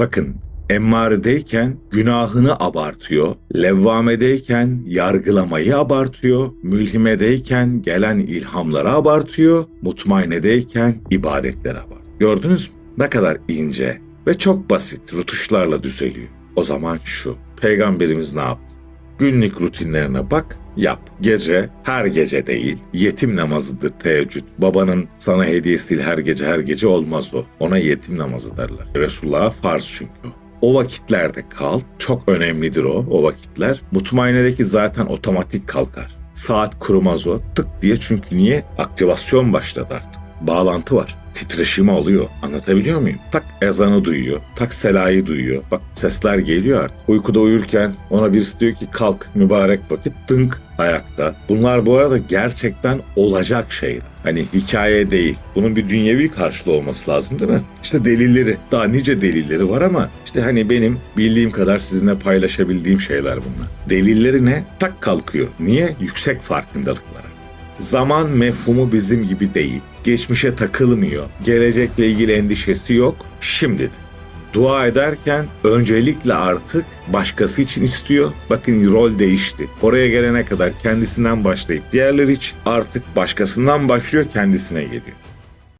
Bakın emmaredeyken günahını abartıyor, levvamedeyken yargılamayı abartıyor, mülhimedeyken gelen ilhamları abartıyor, mutmainedeyken ibadetleri abartıyor. Gördünüz mü? Ne kadar ince ve çok basit rutuşlarla düzeliyor. O zaman şu, peygamberimiz ne yaptı? Günlük rutinlerine bak, yap. Gece, her gece değil. Yetim namazıdır teheccüd. Babanın sana hediyesi değil her gece her gece olmaz o. Ona yetim namazı derler. Resulullah'a farz çünkü o. O vakitlerde kal. Çok önemlidir o, o vakitler. Mutmainedeki zaten otomatik kalkar. Saat kurumaz o. Tık diye çünkü niye? Aktivasyon başladı artık. Bağlantı var. Titreşimi oluyor. Anlatabiliyor muyum? Tak ezanı duyuyor. Tak selayı duyuyor. Bak sesler geliyor artık. Uykuda uyurken ona birisi diyor ki kalk mübarek vakit tınk ayakta. Bunlar bu arada gerçekten olacak şeyler. Hani hikaye değil. Bunun bir dünyevi karşılığı olması lazım değil mi? İşte delilleri. Daha nice delilleri var ama işte hani benim bildiğim kadar sizinle paylaşabildiğim şeyler bunlar. Delilleri ne? Tak kalkıyor. Niye? Yüksek farkındalıklara. Zaman mefhumu bizim gibi değil. Geçmişe takılmıyor. Gelecekle ilgili endişesi yok. Şimdi Dua ederken öncelikle artık başkası için istiyor. Bakın rol değişti. Oraya gelene kadar kendisinden başlayıp diğerleri için artık başkasından başlıyor kendisine geliyor.